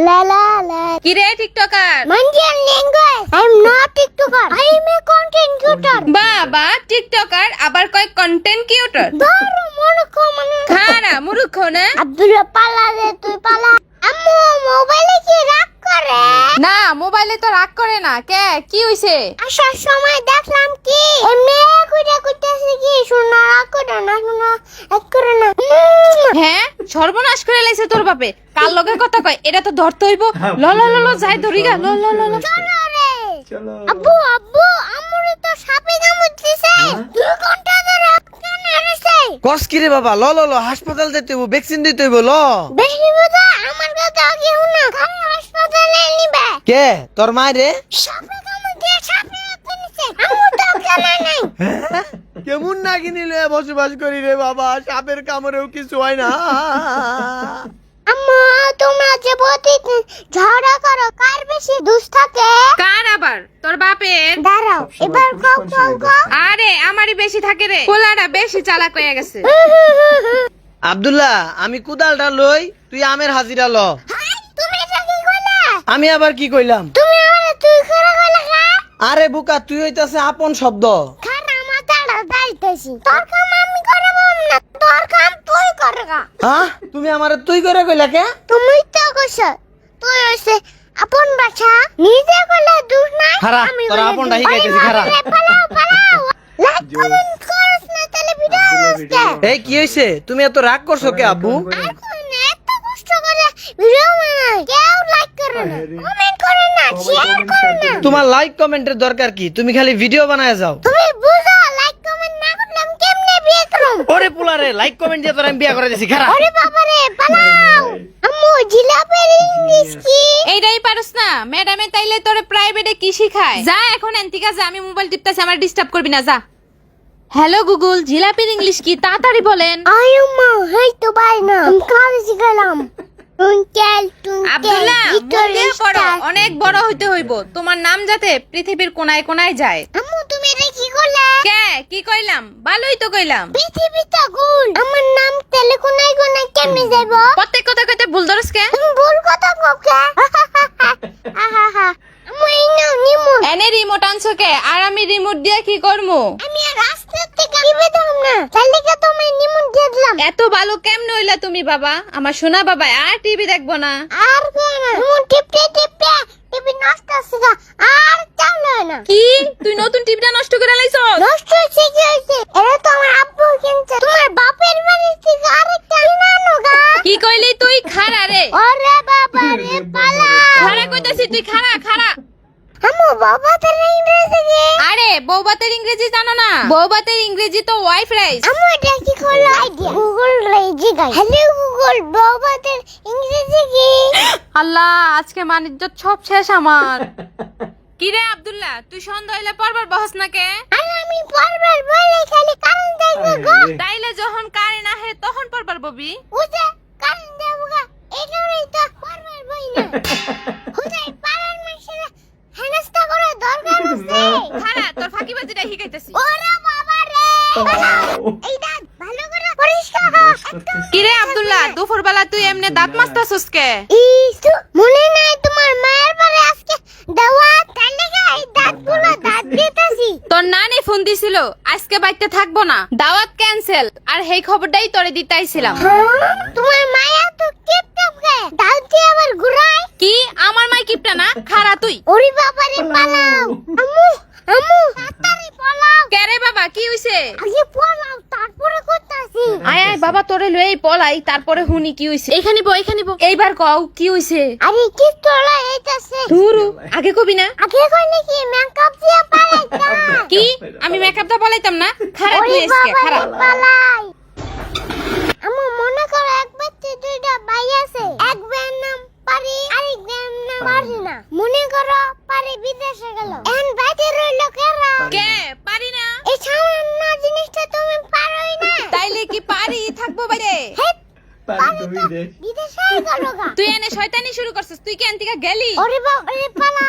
la la la. কি রে TikToker Mandarin language. I'm not TikToker. I'm a content creator. বাবা TikToker আবার কয় কন্টেন্ট ক্রিয়েটর ধরো মূর্খ মানুষ। খারা মুরুখ না আব্দুল্লাহ পালা রে তুই পালা আম্মু মোবাইলে কি রাগ করে না মোবাইলে তো রাগ করে না। কে? কি হইছে? আসার সময় দেখলাম কি? কুইটাছে কি? শোনা রাগ করে না শোনা এক করে না। হ্যাঁ? সর্বনাশ করে লাইছে তোর বাপে। কার লগে কথা কয়? এটা তো ধরতে হইব। ল ল ল ল যাই ধরি গা। ল ল ল ল। চলো রে। আব্বু আব্বু তো সাপে কামড় দিছে দুই ঘণ্টা ধরে কস কি রে বাবা? ল ল ল হাসপাতাল যেতে হইব ভ্যাকসিন দিতে হইব ল। বেশি বুঝা আমার কথা কেউ না। কে? তোর মায় রে? কেমন না কিনিলে বসবাস করি রে বাবা? সাপের কামড়েও কিছু হয় না। আম্মু তোমরা যে প্রতিদিন ঝগড়া করো কার বেশি দুষ থাকে? কার আবার? তোর বাপের? দাঁড়াও এবার কাউ কাউ আরে আমারই বেশি থাকে রে। পোলাটা বেশি চালাক হয়ে গেছে। আব্দুল্লাহ আমি কুদালটা লই তুই আমের হাজিরা ল হাই, তুমি এটা কি কইলা আমি আবার কি কইলাম? তুমি আমারে তুই করে কইলা কা? আরে বুকা তুই হইতাছে আপন শব্দ। খানা মাথাটা দাইতেছি তোর কাম আমি করব না তোর কাম তুই করগা হ্যাঁ? তুমি আমারে তুই করে কইলা কে? তুমি তো কইছ তুই হইছে আপন বাছা। নিজে কইলে দুষ নাই খারা, তোর আপনটা দুষ। শিখাইতেছি, খারা। পালাও পালাও। লাইক কমেন্ট করছ না তাহলে ভিডিও আসছে এই কি হইছে? তুমি এত রাগ করছ কে আব্বু? এখন এত কষ্ট করে ভিডিও বানাই কেউ লাইক করে না কমেন্ট করে না শেয়ার করে না। তোমার লাইক কমেন্টের দরকার কি? তুমি খালি ভিডিও বানায় যাও। তুমি বুঝো লাইক কমেন্ট না করলে আমি কেমনে বিয়ে করব ওরে পোলারে লাইক কমেন্ট দিয়ে তোর আমি বিয়া করে দিছি খারাপ ওরে বাবারে পালাও। আম্মু জিলাপের ইংলিশ কি? এইটাই পারস না। ম্যাডামে তাইলে তোরে প্রাইভেটে কি শিখায়? যা এখন এন্তিকা যা আমি মোবাইল টিপতেছি আমার ডিস্টার্ব করবি না যা। হ্যালো গুগল জিলাপির ইংলিশ কি? তাড়াতাড়ি বলেন। আয়ুমা হেই তো ভাই না আমি টুনকেল টুনকেল আব্দুল্লাহ পড়ো অনেক বড় হইতে হইব। তোমার নাম যাতে পৃথিবীর কোনায় কোনায় যায়। আম্মু তুমি এটা কি করলে? কে? কি কইলাম? ভালোই তো কইলাম। পৃথিবীটা গোল। আমার নাম তেলে কোনায় কোনায় কেমনে যাইব? প্রত্যেক কথা কইতে ভুল ধরস কে? ভুল কথা ককে আহা এই নাও নিমু এনে রিমোট আনছো কে? আর আমি রিমোট দিয়ে কি করব আমি আর রাস্তা থেকে দিবে দাম না। তাহলে কি তুমি নিমু দিয়ে দিলাম। এত ভালো কেমনে হইলা তুমি বাবা? আমার সোনা বাবা আর টিভি দেখব না। আর কেন নিমু টিপতে টিপতে টিপি নষ্ট গা। আর চালো না। কি? তুই নতুন টিভিটা নষ্ট করে লাইছো নষ্ট হয়েছে কি হয়েছে? এটা তো আমার আব্বু কিনছে। তোমার বাপের বাড়ি থেকে আরেকটা আনো গা। কি কইলি তুই? খারা রে। ওরে বাবা রে পালা। খারা কইতাছি তুই খারা খারা আমু বাবা তোর বউবাতের ইংরেজি জানো না? বউবাতের ইংরেজি তো ওয়াইফ রাইস আমু এটা কি করল আইডিয়া। গুগল রেজি গাই হ্যালো গুগল বাবা তোর ইংরেজি কি? আল্লাহ আজকে মানিজ্য সব শেষ আমার। কি রে আব্দুল্লাহ তুই সন্ধ্যা হইলে পরবার বহস না কে? আর আমি বারবার বলে খালি কারণ দেখব গো। তাইলে যখন কারে না হে তখন পরবার ববি। উজে কারণ দেখব গো এটারই তো বারবার বই না। হুদাই পাড়ার মানুষেরা হেনস্থা করে দরকার আছে খারা শিখাইতেছি ওরে বাবা রে! এই ভালো করে পরিষ্কার কর আব্দুল্লাহ দুপুর বেলা তুই এমনি দাঁত কে? ইসু মনে নাই তোমার মায়ের বাড়ি আজকে দাওয়াত। তার লেগে এই দাঁতগুলো দাঁত দিতেছি? তোর নানি ফোন দিছিল আজকে বাইতে থাকব না। দাওয়াত ক্যান্সেল আর সেই খবরটাই তোরে দিতাইছিলাম হ্যাঁ? তোমার মায়া তো দাঁত দিয়ে আবার ঘুরায়? কি? আমার মাই কিপটা না? খারা তুই। ওরে বাবা রে পালাও। আম্মু আম্মু। কে কি হইছে? আগে পালাও তারপরে করতেছি। আয় আয় বাবা তোরে লই পলাই তারপরে হুনি কি হইছে। এইখানে বো এইখানে বো এইবার কও কি হইছে? আরে কি তোলা এইতাছে ধুরু আগে কবি না। আগে কইলে কি মেকআপ দিয়ে পালাইতা কি? আমি মেকআপ দা বলাইতাম না? খারাপ রে খারাপ। পালাই? আম্মু মনে করো এক বাচ্চা দুইটা ভাই আছে। এক ভাইয়ের নাম পারি আরেক ভাইয়ের নাম পারি। না মনে করো পারি বিদেশে গেল। এখন বাইরে রইল কেরা? কে? জিনিসটা তুমি পারোই না। তাইলে কি পারি? থাকব বাইরে। হেৎ, পারি তো বিদেশে গেল তুই এনে শয়তানি শুরু করছিস। তুই কি এনতিকা গেলি? ওরে বাবা রে পালা।